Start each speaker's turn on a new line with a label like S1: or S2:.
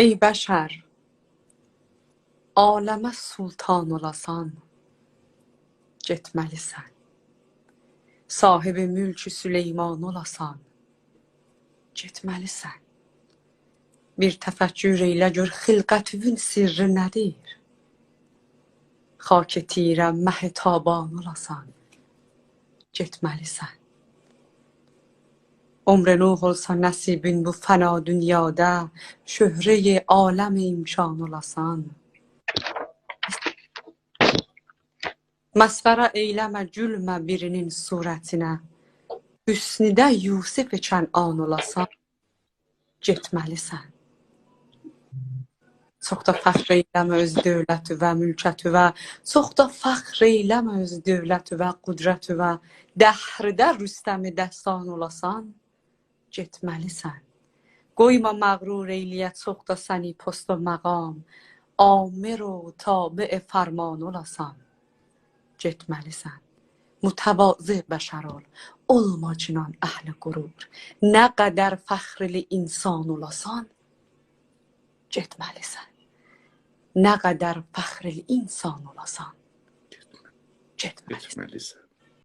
S1: ای بشر عالم سلطان olasın getməlisən. Sahibi mülkü Süleyman olasan, getməlisən. Bir təfəkkür eylə gör xilqətüvün sirri nədir? Xak tirə meh taban olasan, getməlisən. عمر نوح olsa nəsibin bu fəna dünyada, şöhrəyi aləm imkan olasan. Məsxərə eyləmə, gülmə birinin surətinə. Hüsnüdə Yusif Kən'an olasan, getməlisən. Çox da fəxr eyləmə öz dövləti və mülkəti və çox da fəxr eyləmə öz dövləti və qudrəti və dəhrdə Rüstəmi dəstan olasan, جتمالی سن گوی ما مغرور ایلیت سخت سنی پست و مقام. آمر و تابع فرمان و لسان جتمالی سن متواضع بشرال اول جنان اهل گرور نقدر فخر لی انسان و لسان. جتمالی سن نقدر فخر لی
S2: انسان و لسان. جتمالی سن